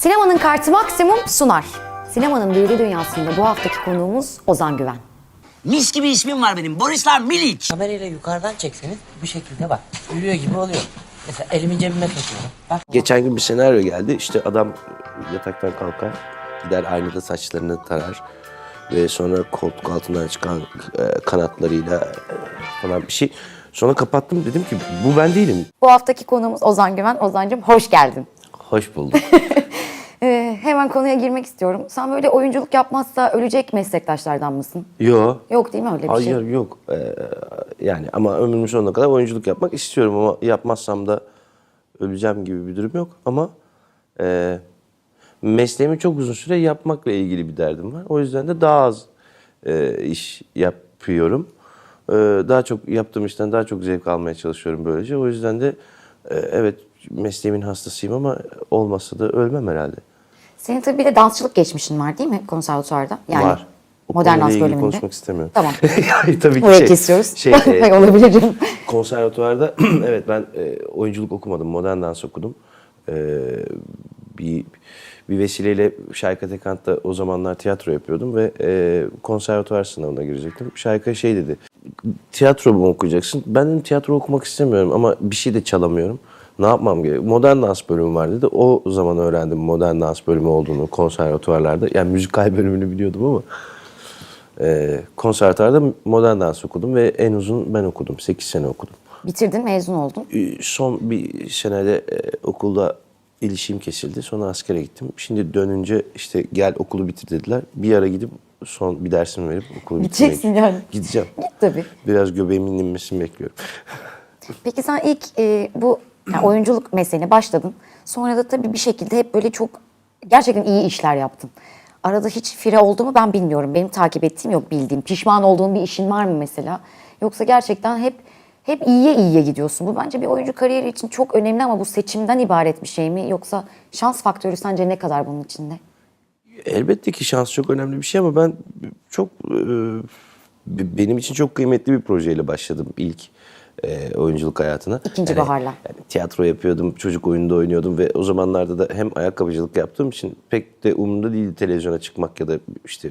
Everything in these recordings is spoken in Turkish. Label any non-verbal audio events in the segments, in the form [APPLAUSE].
Sinemanın kartı maksimum sunar. Sinemanın büyülü dünyasında bu haftaki konuğumuz Ozan Güven. Mis gibi ismim var benim. Borislar Milic. Kamerayla yukarıdan çekseniz bu şekilde bak. Yürüyor gibi oluyor. Mesela elimi cebime sokuyorum. Bak Geçen gün bir senaryo geldi. İşte adam yataktan kalkar, gider aynada saçlarını tarar ve sonra koltuk altından çıkan e, kanatlarıyla e, falan bir şey. Sonra kapattım dedim ki bu ben değilim. Bu haftaki konuğumuz Ozan Güven. Ozan'cığım hoş geldin. Hoş bulduk. [LAUGHS] Ee, hemen konuya girmek istiyorum. Sen böyle oyunculuk yapmazsa ölecek meslektaşlardan mısın? Yo. Yok değil mi öyle bir Hayır şey? yok. Ee, yani ama ömrümün sonuna kadar oyunculuk yapmak istiyorum ama yapmazsam da öleceğim gibi bir durum yok. Ama e, mesleğimi çok uzun süre yapmakla ilgili bir derdim var. O yüzden de daha az e, iş yapıyorum. E, daha çok yaptığım işten daha çok zevk almaya çalışıyorum böylece. O yüzden de e, evet mesleğimin hastasıyım ama olmasa da ölmem herhalde. Senin tabii bir de dansçılık geçmişin var değil mi konservatuvarda? Yani var. O modern dans bölümünde. konuşmak istemiyorum. Tamam. [LAUGHS] yani tabii ki Buraya şey, kesiyoruz. Şey, [LAUGHS] e, olabilirim. Konservatuvarda [CLEARS THROAT] evet ben e, oyunculuk okumadım, modern dans okudum. E, bir bir vesileyle Şayka Tekant'ta o zamanlar tiyatro yapıyordum ve e, konservatuvar sınavına girecektim. Şayka şey dedi, tiyatro mu okuyacaksın? Ben dedim tiyatro okumak istemiyorum ama bir şey de çalamıyorum. Ne yapmam gerek? Modern dans bölümü var dedi. O zaman öğrendim modern dans bölümü olduğunu konservatuvarlarda. Yani müzikal bölümünü biliyordum ama e, konservatuvarda modern dans okudum ve en uzun ben okudum. 8 sene okudum. Bitirdin, mezun oldun. Ee, Son bir senede e, okulda ilişim kesildi. Sonra askere gittim. Şimdi dönünce işte gel okulu bitir dediler. Bir ara gidip son bir dersimi verip okulu bitirmek. Gideceksin yani. Gideceğim. Git tabii. Biraz göbeğimin inmesini bekliyorum. Peki sen ilk e, bu yani oyunculuk mesleğine başladın. Sonra da tabii bir şekilde hep böyle çok gerçekten iyi işler yaptın. Arada hiç fire oldu mu ben bilmiyorum. Benim takip ettiğim yok bildiğim. Pişman olduğun bir işin var mı mesela? Yoksa gerçekten hep hep iyiye iyiye gidiyorsun. Bu bence bir oyuncu kariyeri için çok önemli ama bu seçimden ibaret bir şey mi? Yoksa şans faktörü sence ne kadar bunun içinde? Elbette ki şans çok önemli bir şey ama ben çok e, benim için çok kıymetli bir projeyle başladım ilk e, oyunculuk hayatına. İkinci baharla. Yani tiyatro yapıyordum, çocuk oyununda oynuyordum ve o zamanlarda da hem ayakkabıcılık yaptığım için pek de umurumda değildi televizyona çıkmak ya da işte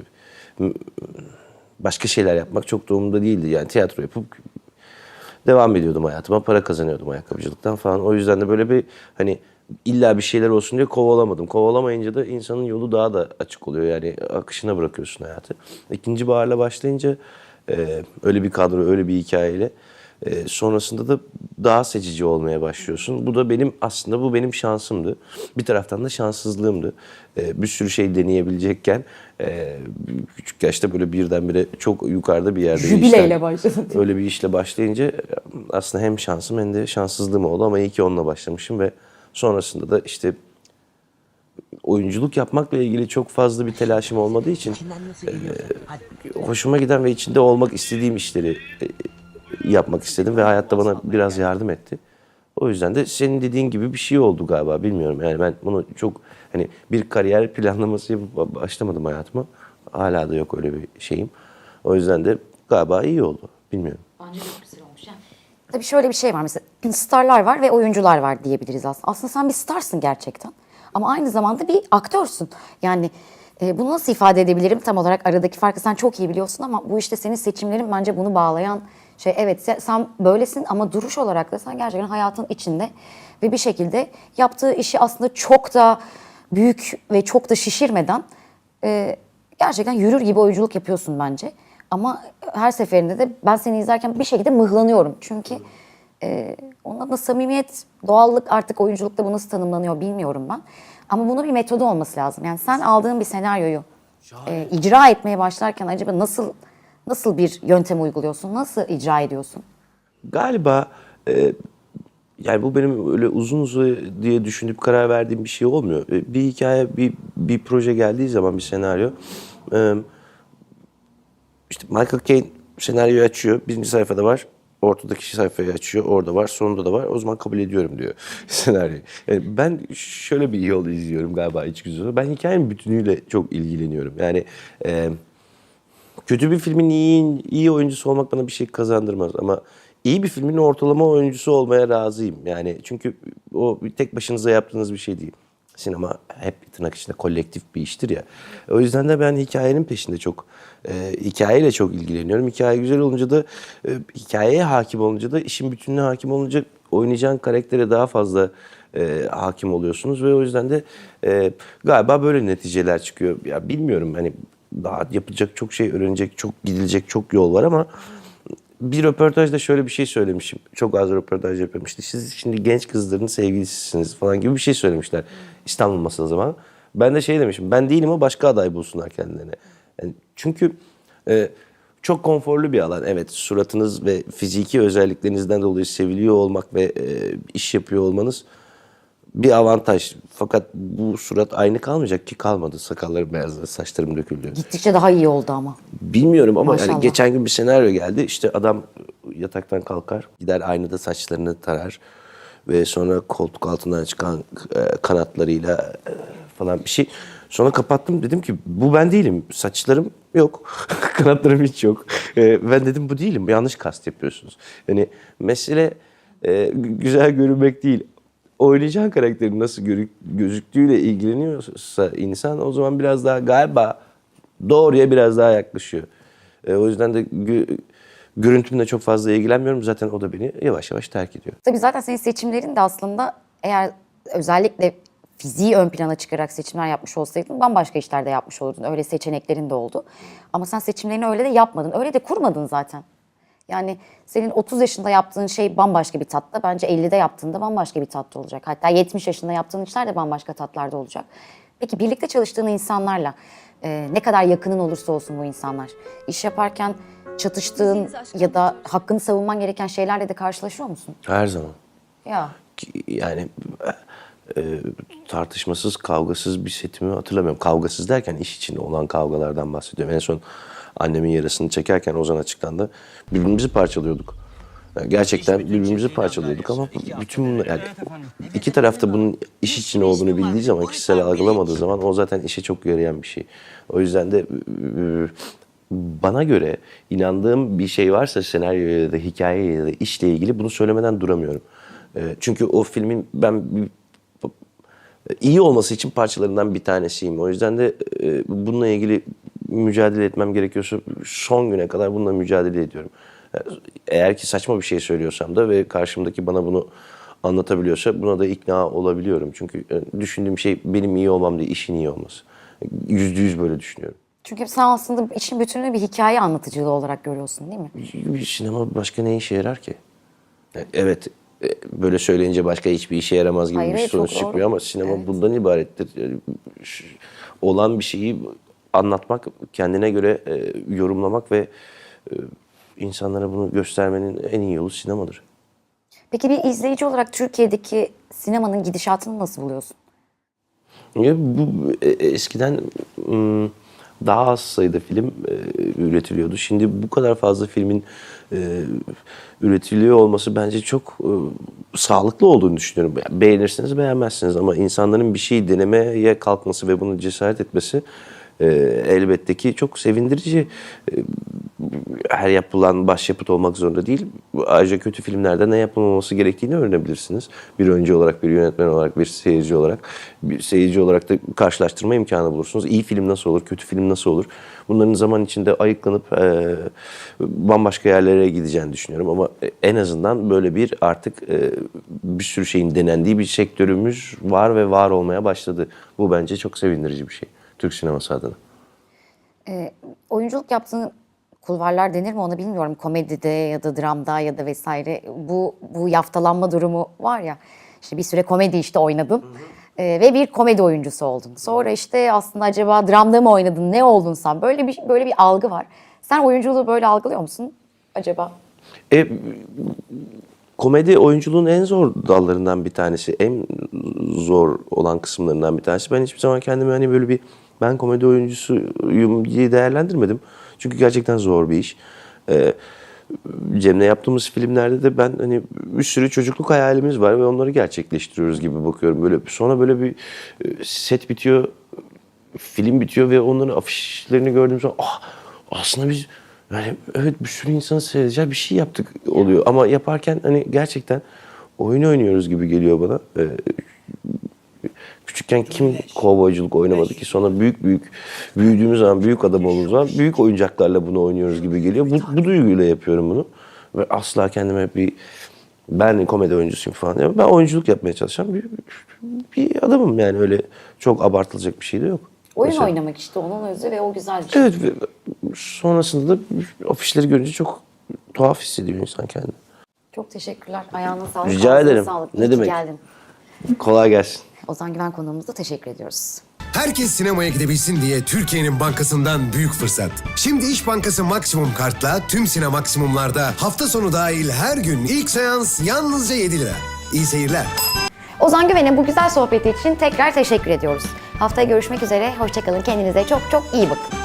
başka şeyler yapmak çok da umurumda değildi. Yani tiyatro yapıp devam ediyordum hayatıma. Para kazanıyordum ayakkabıcılıktan falan. O yüzden de böyle bir hani illa bir şeyler olsun diye kovalamadım. Kovalamayınca da insanın yolu daha da açık oluyor. Yani akışına bırakıyorsun hayatı. İkinci baharla başlayınca e, öyle bir kadro, öyle bir hikayeyle e, sonrasında da daha seçici olmaya başlıyorsun. Bu da benim aslında bu benim şansımdı. Bir taraftan da şanssızlığımdı. E, bir sürü şey deneyebilecekken e, küçük yaşta böyle birdenbire çok yukarıda bir yerde Jübileyle başladın. [LAUGHS] Öyle bir işle başlayınca aslında hem şansım hem de şanssızlığım oldu ama iyi ki onunla başlamışım ve sonrasında da işte oyunculuk yapmakla ilgili çok fazla bir telaşım olmadığı için. Hadi. hoşuma giden ve içinde olmak istediğim işleri e, yapmak istedim ve hayatta bana biraz yardım etti. O yüzden de senin dediğin gibi bir şey oldu galiba bilmiyorum. Yani ben bunu çok hani bir kariyer planlaması yapıp başlamadım hayatıma. Hala da yok öyle bir şeyim. O yüzden de galiba iyi oldu. Bilmiyorum. Bence çok güzel olmuş. Yani, tabii şöyle bir şey var mesela starlar var ve oyuncular var diyebiliriz aslında. Aslında sen bir starsın gerçekten. Ama aynı zamanda bir aktörsün. Yani e, bunu nasıl ifade edebilirim tam olarak aradaki farkı sen çok iyi biliyorsun ama bu işte senin seçimlerin bence bunu bağlayan şey. Evet sen, böylesin ama duruş olarak da sen gerçekten hayatın içinde ve bir şekilde yaptığı işi aslında çok da büyük ve çok da şişirmeden e, gerçekten yürür gibi oyunculuk yapıyorsun bence. Ama her seferinde de ben seni izlerken bir şekilde mıhlanıyorum. Çünkü e, onun adına samimiyet, doğallık artık oyunculukta bu nasıl tanımlanıyor bilmiyorum ben. Ama bunun bir metodu olması lazım. Yani sen aldığın bir senaryoyu e, icra etmeye başlarken acaba nasıl nasıl bir yöntem uyguluyorsun? Nasıl icra ediyorsun? Galiba e, yani bu benim öyle uzun uzun diye düşünüp karar verdiğim bir şey olmuyor. E, Bir hikaye, bir, bir proje geldiği zaman bir senaryo. e, işte Michael Caine senaryoyu açıyor. Birinci sayfada var. Ortadaki sayfayı açıyor. Orada var. Sonunda da var. O zaman kabul ediyorum diyor [LAUGHS] senaryoyu. Yani ben şöyle bir yol izliyorum galiba içgüdüsü. Ben hikayenin bütünüyle çok ilgileniyorum. Yani e, kötü bir filmin iyi, iyi oyuncusu olmak bana bir şey kazandırmaz ama iyi bir filmin ortalama oyuncusu olmaya razıyım. Yani çünkü o tek başınıza yaptığınız bir şey değil. Sinema hep tırnak içinde kolektif bir iştir ya. O yüzden de ben hikayenin peşinde çok, e, hikayeyle çok ilgileniyorum. Hikaye güzel olunca da, e, hikayeye hakim olunca da, işin bütününe hakim olunca oynayacağın karaktere daha fazla e, hakim oluyorsunuz ve o yüzden de e, galiba böyle neticeler çıkıyor. Ya bilmiyorum hani daha yapacak çok şey, öğrenecek çok gidilecek çok yol var ama bir röportajda şöyle bir şey söylemişim. Çok az röportaj yapıyorum. İşte siz şimdi genç kızların sevgilisisiniz falan gibi bir şey söylemişler. İstanbul masası zaman. Ben de şey demişim. Ben değilim o başka aday bulsunlar kendilerine. Yani çünkü e, çok konforlu bir alan. Evet suratınız ve fiziki özelliklerinizden dolayı seviliyor olmak ve e, iş yapıyor olmanız bir avantaj. Fakat bu surat aynı kalmayacak ki kalmadı. Sakallarım beyazladı, saçlarım döküldü. Gittikçe daha iyi oldu ama. Bilmiyorum ama yani geçen gün bir senaryo geldi. İşte adam yataktan kalkar, gider aynada saçlarını tarar ve sonra koltuk altından çıkan e, kanatlarıyla e, falan bir şey. Sonra kapattım dedim ki bu ben değilim. Saçlarım yok. [LAUGHS] Kanatlarım hiç yok. E, ben dedim bu değilim. Yanlış kast yapıyorsunuz. Yani mesele gü- güzel görünmek değil. Oynayacağın karakterin nasıl gözüktüğüyle ilgileniyorsa insan o zaman biraz daha galiba doğruya biraz daha yaklaşıyor. E, o yüzden de gö- görüntümle çok fazla ilgilenmiyorum. Zaten o da beni yavaş yavaş terk ediyor. Tabii zaten senin seçimlerin de aslında eğer özellikle fiziği ön plana çıkarak seçimler yapmış olsaydın bambaşka işlerde yapmış olurdun. Öyle seçeneklerin de oldu. Ama sen seçimlerini öyle de yapmadın. Öyle de kurmadın zaten. Yani senin 30 yaşında yaptığın şey bambaşka bir tatta. Bence 50'de yaptığında bambaşka bir tatta olacak. Hatta 70 yaşında yaptığın işler de bambaşka tatlarda olacak. Peki birlikte çalıştığın insanlarla e, ne kadar yakının olursa olsun bu insanlar, iş yaparken çatıştığın ya da hakkını savunman gereken şeylerle de karşılaşıyor musun? Her zaman. Ya. Yani e, tartışmasız, kavgasız bir setimi hatırlamıyorum. Kavgasız derken iş içinde olan kavgalardan bahsediyorum. En son annemin yarasını çekerken Ozan açıklandı. Birbirimizi parçalıyorduk. Gerçekten birbirimizi parçalıyorduk ama bütün bunlar yani iki tarafta bunun iş için olduğunu bildiği zaman, kişisel algılamadığı zaman o zaten işe çok yarayan bir şey. O yüzden de e, bana göre inandığım bir şey varsa senaryo ya da hikaye ya da işle ilgili bunu söylemeden duramıyorum. E, Çünkü o filmin ben bir iyi olması için parçalarından bir tanesiyim. O yüzden de e, bununla ilgili mücadele etmem gerekiyorsa son güne kadar bununla mücadele ediyorum. Eğer ki saçma bir şey söylüyorsam da ve karşımdaki bana bunu anlatabiliyorsa buna da ikna olabiliyorum. Çünkü e, düşündüğüm şey benim iyi olmam değil, işin iyi olması. Yüzde yüz böyle düşünüyorum. Çünkü sen aslında işin bütününü bir hikaye anlatıcılığı olarak görüyorsun değil mi? Bir sinema başka ne işe yarar ki? E, Evet e, böyle söyleyince başka hiçbir işe yaramaz gibi Hayır, bir sonuç çıkmıyor ama sinema bundan ibarettir. Olan bir şeyi anlatmak, kendine göre e, yorumlamak ve e, insanlara bunu göstermenin en iyi yolu sinemadır. Peki bir izleyici olarak Türkiye'deki sinemanın gidişatını nasıl buluyorsun? Ya bu e, eskiden ım, daha az sayıda film e, üretiliyordu. Şimdi bu kadar fazla filmin e, üretiliyor olması bence çok e, sağlıklı olduğunu düşünüyorum. Beğenirsiniz beğenmezsiniz ama insanların bir şeyi denemeye kalkması ve bunu cesaret etmesi e, elbette ki çok sevindirici. E, her yapılan başyapıt olmak zorunda değil. Ayrıca kötü filmlerde ne yapılmaması gerektiğini öğrenebilirsiniz. Bir oyuncu olarak, bir yönetmen olarak, bir seyirci olarak. Bir seyirci olarak da karşılaştırma imkanı bulursunuz. İyi film nasıl olur, kötü film nasıl olur? Bunların zaman içinde ayıklanıp e, bambaşka yerlere gideceğini düşünüyorum. Ama en azından böyle bir artık e, bir sürü şeyin denendiği bir sektörümüz var ve var olmaya başladı. Bu bence çok sevindirici bir şey. Türk sineması adına. Ee, oyunculuk yaptığın kulvarlar denir mi ona bilmiyorum. Komedide ya da dramda ya da vesaire bu bu yaftalanma durumu var ya. İşte bir süre komedi işte oynadın. Ee, ve bir komedi oyuncusu oldun. Sonra işte aslında acaba dramda mı oynadın, ne oldun sen? Böyle bir böyle bir algı var. Sen oyunculuğu böyle algılıyor musun acaba? E, komedi oyunculuğun en zor dallarından bir tanesi. En zor olan kısımlarından bir tanesi. Ben hiçbir zaman kendimi hani böyle bir ben komedi oyuncusuyum diye değerlendirmedim. Çünkü gerçekten zor bir iş. E, Cem'le yaptığımız filmlerde de ben hani bir sürü çocukluk hayalimiz var ve onları gerçekleştiriyoruz gibi bakıyorum. Böyle sonra böyle bir e, set bitiyor, film bitiyor ve onların afişlerini gördüğüm zaman ah aslında biz yani evet bir sürü insanın seyredeceği bir şey yaptık oluyor. Ama yaparken hani gerçekten oyun oynuyoruz gibi geliyor bana. Ee, Küçükken kim kovboyculuk oynamadı ki? Sonra büyük büyük büyüdüğümüz zaman, büyük adam olduğumuz zaman büyük oyuncaklarla bunu oynuyoruz gibi geliyor. Bu, bu duyguyla yapıyorum bunu. Ve asla kendime bir ben komedi oyuncusuyum falan. diye. Ben oyunculuk yapmaya çalışan bir, bir adamım yani öyle çok abartılacak bir şey de yok. Oyun Mesela- oynamak işte onun özü ve o güzel bir şey. Evet ve sonrasında da afişleri görünce çok tuhaf hissediyor insan kendini. Çok teşekkürler. Ayağına sağlık. Rica ederim. Sağlık. Ne İyi demek. geldin. Kolay gelsin. Ozan Güven konuğumuza teşekkür ediyoruz. Herkes sinemaya gidebilsin diye Türkiye'nin bankasından büyük fırsat. Şimdi İş Bankası Maksimum Kart'la tüm Sinemaksimumlarda hafta sonu dahil her gün ilk seans yalnızca 7 lira. İyi seyirler. Ozan Güven'e bu güzel sohbeti için tekrar teşekkür ediyoruz. Haftaya görüşmek üzere. Hoşçakalın. Kendinize çok çok iyi bakın.